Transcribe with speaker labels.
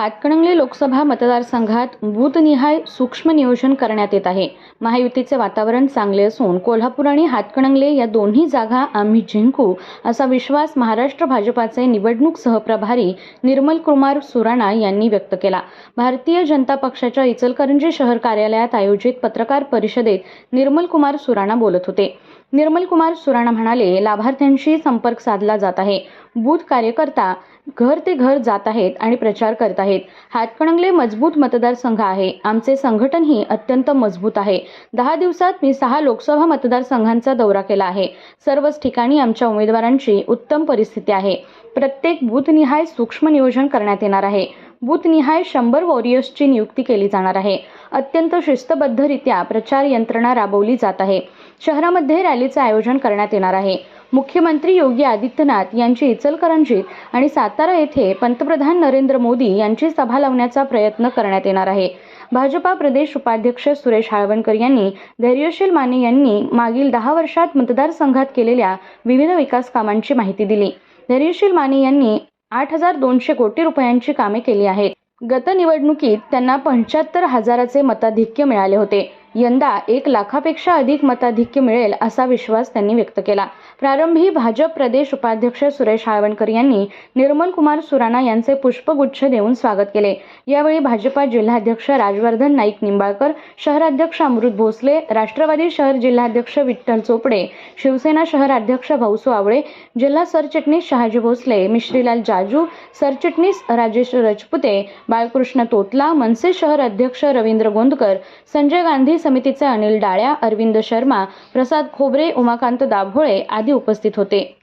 Speaker 1: हातकणंगले लोकसभा मतदारसंघात बूथनिहाय सूक्ष्म नियोजन करण्यात येत आहे. महायुतीचे वातावरण चांगले असून कोल्हापूर आणि हातकणंगले या दोन्ही जागा आम्ही जिंकू असा विश्वास महाराष्ट्र भाजपाचे निवडणूक सहप्रभारी निर्मल कुमार सुराणा यांनी व्यक्त केला. भारतीय जनता पक्षाच्या इचलकरंजी शहर कार्यालयात आयोजित पत्रकार परिषदेत निर्मल कुमार सुराणा बोलत होते. निर्मल कुमार सुराणा म्हणाले लाभार्थ्यांशी संपर्क साधला जात आहे. बूथ कार्यकर्ता घर ते घर जात आहेत आणि प्रचार करत आहेत. हातकणंगले मजबूत मतदारसंघ आहे. आमचे संघटनही अत्यंत मजबूत आहे. दहा दिवसात मी सहा लोकसभा मतदारसंघांचा दौरा केला आहे. सर्वच ठिकाणी आमच्या उमेदवारांची उत्तम परिस्थिती आहे. प्रत्येक बूथनिहाय सूक्ष्म नियोजन करण्यात येणार आहे. बूथनिहाय शंभर वॉरियर्सची नियुक्ती केली जाणार आहे. अत्यंत शिस्तबद्धरित्या प्रचार यंत्रणा राबवली जात आहे. शहरामध्ये रॅलीचे आयोजन करण्यात येणार आहे. मुख्यमंत्री योगी आदित्यनाथ यांची इचलकरंजीत आणि सातारा येथे पंतप्रधान नरेंद्र मोदी यांची सभा लावण्याचा प्रयत्न करण्यात येणार आहे. भाजपा प्रदेश उपाध्यक्ष सुरेश हाळवणकर यांनी धैर्यशील माने यांनी मागील दहा वर्षात मतदारसंघात केलेल्या विविध विकास कामांची माहिती दिली. धैर्यशील माने यांनी आठ हजार दोनशे कोटी रुपयांची कामे केली आहेत. गत निवडणुकीत त्यांना पंच्याहत्तर हजाराचे मताधिक्य मिळाले होते. यंदा एक लाखापेक्षा अधिक मताधिक्य मिळेल असा विश्वास त्यांनी व्यक्त केला. प्रारंभी भाजप प्रदेश उपाध्यक्ष सुरेश हाळवणकर यांनी निर्मल कुमार सुराणा यांचे पुष्पगुच्छ देऊन स्वागत केले. यावेळी भाजपा जिल्हाध्यक्ष राजवर्धन नाईक निंबाळकर शहराध्यक्ष अमृत भोसले राष्ट्रवादी शहर जिल्हाध्यक्ष विठ्ठल चोपडे शिवसेना शहराध्यक्ष भाऊसू आवळे जिल्हा सरचिटणीस शहाजी भोसले मिश्रीलाल जाजू सरचिटणीस राजेश रजपुते बाळकृष्ण तोतला मनसे शहर अध्यक्ष रवींद्र गोंदकर संजय गांधी समितीचे अनिल डाळ्या अरविंद शर्मा प्रसाद खोबरे उमाकांत दाभोळे आदी उपस्थित होते.